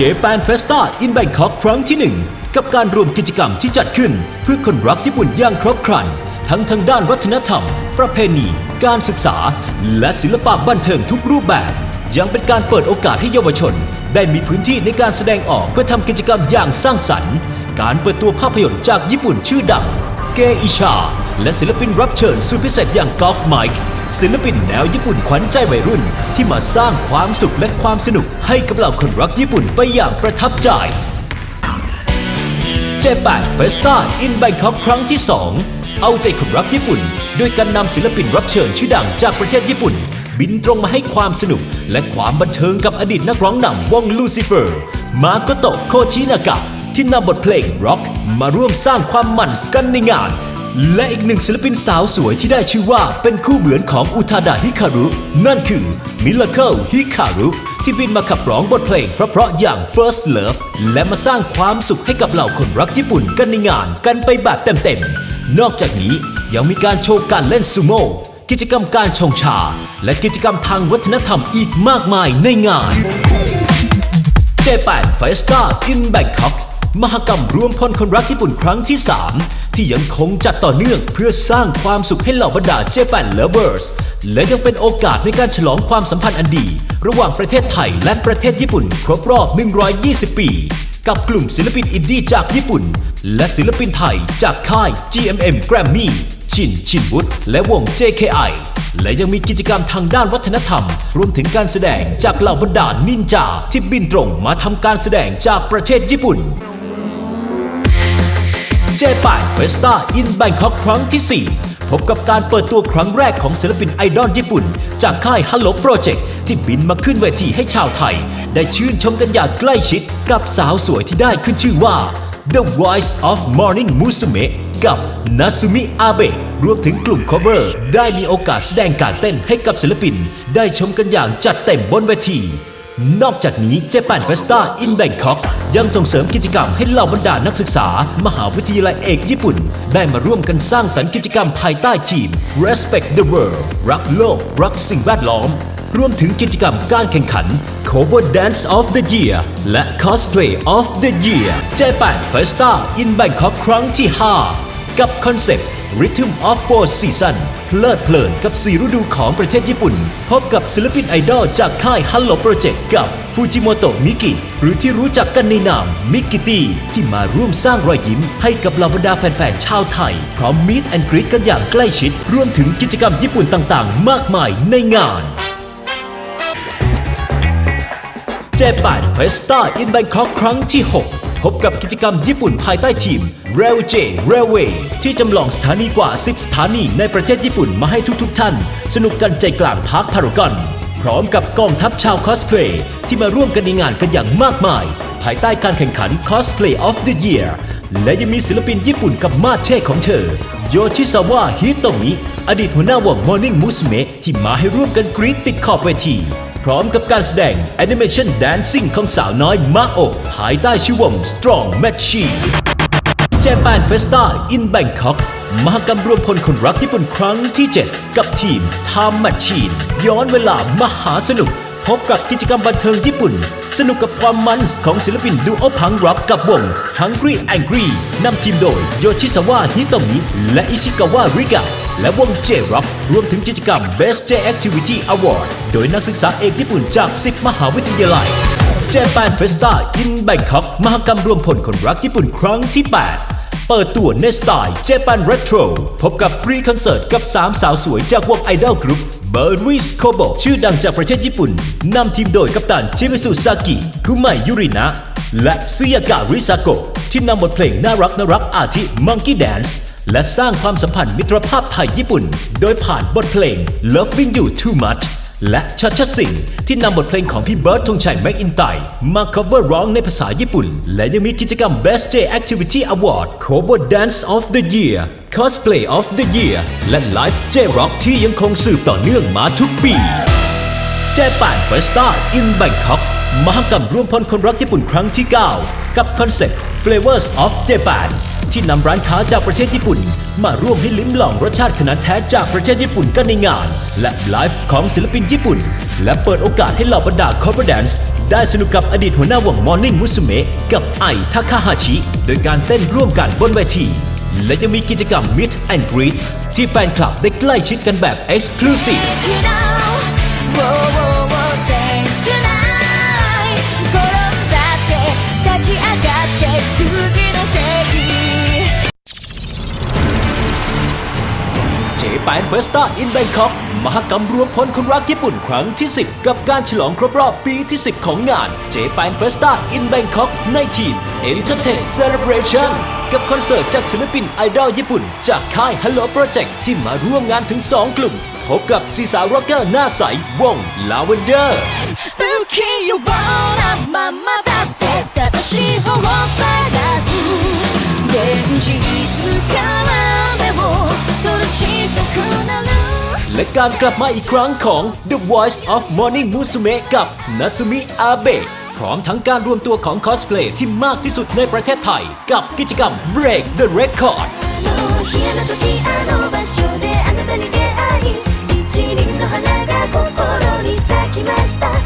Japan Festa in Bangkok ครั้งที่ 1 กับการรวมกิจกรรมที่จัดขึ้น เพื่อคนรักญี่ปุ่นอย่างครบครัน ทั้งทางด้านวัฒนธรรม ประเพณี การศึกษา และศิลปะบันเทิงทุกรูปแบบ ยังเป็นการเปิดโอกาสให้เยาวชน ได้มีพื้นที่ในการแสดงออกเพื่อทำกิจกรรมอย่างสร้างสรรค์ การเปิดตัวภาพยนตร์จากญี่ปุ่นชื่อดัง เกอิชา และศิลปินรับเชิญสุดพิเศษอย่างกอล์ฟไมค์ศิลปินแนวญี่ปุ่นขวัญใจวัยรุ่น ที่มาสร้างความสุขและความสนุกให้กับเหล่าคนรักญี่ปุ่นไปอย่างประทับใจเจแปนเฟสตาอินแบงคอกครั้งที่ 2 เอาใจคนรักญี่ปุ่นด้วยการนำศิลปินรับเชิญชื่อดังจากประเทศญี่ปุ่น บินตรงมาให้ความสนุก และความบันเทิงกับอดีตนักร้องนำวงลูซิเฟอร์ มาโกโตะโคชินากะที่นำบทเพลงร็อกมาร่วมสร้างความมันกันในงาน และอีกหนึ่งศิลปินสาวสวยที่ได้ชื่อว่าเป็นคู่เหมือนของอุทาดะฮิคารุ นั่นคือมิลเคิลฮิคารุที่บินมาขับร้องบทเพลงเพราะๆอย่าง First Love และมาสร้างความสุขให้กับเหล่าคนรักญี่ปุ่นกันในงานกันไปแบบเต็มๆ นอกจากนี้ยังมีการโชว์การเล่นซูโม่กิจกรรมการชงชา และกิจกรรมทางวัฒนธรรมอีกมากมายในงานเจแปนเฟสตาอินแบงคอกมหกรรมรวมพลคนรักญี่ปุ่นครั้งที่ 3 ที่ยังคงจัดต่อเนื่องเพื่อสร้างความสุขให้เหล่าบรรดาเจแปนเลเวอร์สและยังเป็นโอกาสในการฉลองความสัมพันธ์อันดี ระหว่างประเทศไทยและประเทศญี่ปุ่น ครบรอบ 120 ปี กับกลุ่มศิลปินอินดี้จากญี่ปุ่น และศิลปินไทยจากค่าย GMM Grammy ชิน ชินวุฒิและวง JKI และยังมีกิจกรรมทางด้านวัฒนธรรม รวมถึงการแสดงจากเหล่าบรรดานินจาที่บินตรงมาทำการแสดงจากประเทศญี่ปุ่น เจแปนเฟสตาอินแบงคอกครั้งที่ 4 พบกับการเปิดตัวครั้งแรกของศิลปินไอดอลญี่ปุ่น จากค่าย Hello Project ที่บินมาขึ้นเวทีให้ชาวไทย ได้ชื่นชมกันอย่างใกล้ชิด กับสาวสวยที่ได้ขึ้นชื่อว่า The Voice of Morning Musume กับนาซุมิอาเบะรวมถึงกลุ่ม cover ได้มีโอกาสแสดงการเต้นให้กับศิลปิน ได้ชมกันอย่างจัดเต็มบนเวที นอกจากนี้เจแปนเฟสตาอินแบงคอกยังส่งเสริมกิจกรรมให้เหล่าบรรดานักศึกษา มหาวิทยาลัยเอกญี่ปุ่น ได้มาร่วมกันสร้างสรรค์กิจกรรมภายใต้ทีม Respect the World รักโลก รักสิ่งแวดล้อม รวมถึงกิจกรรมการแข่งขัน Cover Dance of the Year และ Cosplay of the Year เจแปนเฟสตาอินแบงคอกครั้งที่ 5 กับคอนเซปต์ Rhythm of Four Season เพลิดเพลินกับสีฤดูของประเทศญี่ปุ่น พบกับศิลปินไอดอลจากค่าย Hello Project กับฟูจิโมโตะมิกิหรือที่รู้จักกันในนามมิกิตี้ที่มาร่วมสร้างรอยยิ้มให้กับเหล่าบรรดาแฟนๆชาวไทย พร้อมมีดแอนกรีดกันอย่างใกล้ชิด รวมถึงกิจกรรมญี่ปุ่นต่างๆ มากมายในงานเจแปนเฟสตาอินแบงคอกครั้งที่ 6 พบกับกิจกรรมญี่ปุ่นภายใต้ทีม Rail J Railway ที่จำลองสถานีกว่า 10 สถานีในประเทศญี่ปุ่นมาให้ทุกๆท่าน สนุกกันใจกลางพาร์คพารากอนพร้อมกับกองทัพชาวคอสเพลย์ที่มาร่วมกันในงานกันอย่างมากมาย ภายใต้การแข่งขัน Cosplay of the Year และยังมีศิลปินญี่ปุ่นกับมาเช่ของเธอ โยชิซาวะฮิโตมิ อดีตหัวหน้าวง Morning Musume ที่มาให้ร่วมกันกรีดติดขอบเวที พร้อมกับการแสดง Animation Dancing ของสาวน้อยมาโอภายใต้ชื่อวง Strong Machine เจแปนเฟสตาอินแบงคอกมหกรรมรวมพลคนรักญี่ปุ่นครั้งที่ 7 กับทีม Time Machine ย้อนเวลามหาสนุก พบกับกิจกรรมบันเทิงญี่ปุ่น สนุกกับความมันของศิลปินดูโอพังร็อกกับวง Hungry Angry นำทีมโดยโยชิซาวะฮิโตมิและอิชิกาวะริกะ และวง J-Rock รวมถึงกิจกรรม Best J Activity Award โดยนักศึกษาเอกญี่ปุ่นจาก 10 มหาวิทยาลัยเจแปนเฟสตาอินแบงคอกมหกรรมรวมพลคนรักญี่ปุ่นครั้งที่ 8เปิดตัวในสไตล์เจแปนเรโทรพบกับฟรีคอนเสิร์ตกับ 3 สาวสวยจากวงไอดอลกรุ๊ปเบอร์ริสโคโบชื่อดังจากประเทศญี่ปุ่น นำทีมโดยกัปตันจิมิสุซากิคุไมยุรินะ และซุยากะริซาโกะที่นำบทเพลงน่ารักน่ารักอาทิ Monkey Dance และสร้างความสัมพันธ์มิตรภาพไทยญี่ปุ่น โดยผ่านบทเพลง Loving You Too Much และชัชสิงที่นำบทเพลงของพี่เบิร์ดธงชัยแม็กอินไตมา cover ร้องในภาษาญี่ปุ่น และยังมีกิจกรรม Best J Activity Award Cover Dance of the Year Cosplay of the Year และ Live J Rock ที่ยังคงสืบต่อเนื่องมาทุกปีเจแปนเฟสตาอินแบงคอกมหกรรมร่วมพลคนรักญี่ปุ่นครั้งที่ 9 กับคอนเซ็ปต์ Flavors of Japan ที่นำร้านค้าจากประเทศญี่ปุ่น มาร่วมให้ลิ้มลองรสชาติขนาดแท้จากประเทศญี่ปุ่นกันในงาน และไลฟ์ของศิลปินญี่ปุ่น และเปิดโอกาสให้เหล่าบรรดา cover dance ได้สนุกกับอดีตหัวหน้าวง Morning Musume กับไอทาคาฮาชิ โดยการเต้นร่วมกันบนเวที และยังมีกิจกรรม Meet and Greet ที่แฟนคลับได้ใกล้ชิดกันแบบ Exclusive You know, whoa, whoa, whoa, say tonight 転んだって立ち上がって次 ปนเฟสตาอินแบงคอกมหกรรมรวมพลคนรักญี่ปุ่นครั้งที่ 10 กับการฉลองครบรอบปีที่ 10 ของงานเจแปนเฟสตาอินแบงคอกในทีม Entertain Celebration กับคอนเสิร์ตจากศิลปินไอดอลญี่ปุ่น จากค่าย Hello Project ที่มาร่วมงานถึง 2 กลุ่ม พบกับซีสาวร็อกเกอร์หน้าใสวง Lavender 私を และการกลับมาอีกครั้งของ The Voice of Morning Musume กับ Natsumi Abe พร้อมทั้งการรวมตัวของคอสเพลย์ที่มากที่สุดในประเทศไทย กับกิจกรรม Break the Record あの日あの時あの場所であなたに出会い一輪の花が心に咲きました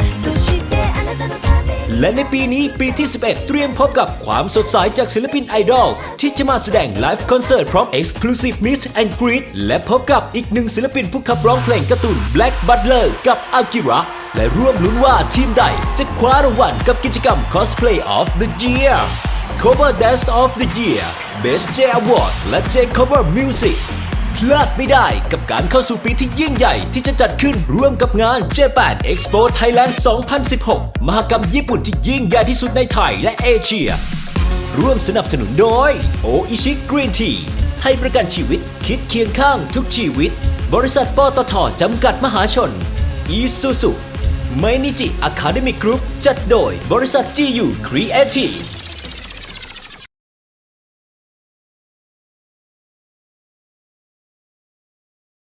และในปีนี้ปีที่ 11 เตรียมพบกับความสดใสจากศิลปินไอดอล ที่จะมาแสดงไลฟ์คอนเสิร์ตพร้อม Exclusive Meet and Greet และพบกับอีกหนึ่งศิลปินผู้ขับร้องเพลงการ์ตูน Black Butler กับ Akira และร่วมลุ้นว่าทีมใด จะคว้ารางวัลกับกิจกรรม Cosplay of the Year Cover Dance of the Year Best J Award และ J Cover Music พลาดไม่ได้กับการเข้าสู่ปีที่ยิ่งใหญ่ที่จะจัดขึ้นร่วมกับงาน Japan Expo Thailand 2016 มหกรรมญี่ปุ่นที่ยิ่งใหญ่ที่สุดในไทยและเอเชีย ร่วมสนับสนุนโดยโออิชิกรีนทีให้ประกันชีวิตคิดเคียงข้างทุกชีวิต บริษัทปตทจำกัดมหาชนอีซูซุไมนิจิอะคาเดมิกกรุ๊ปจัดโดยบริษัท GU Creative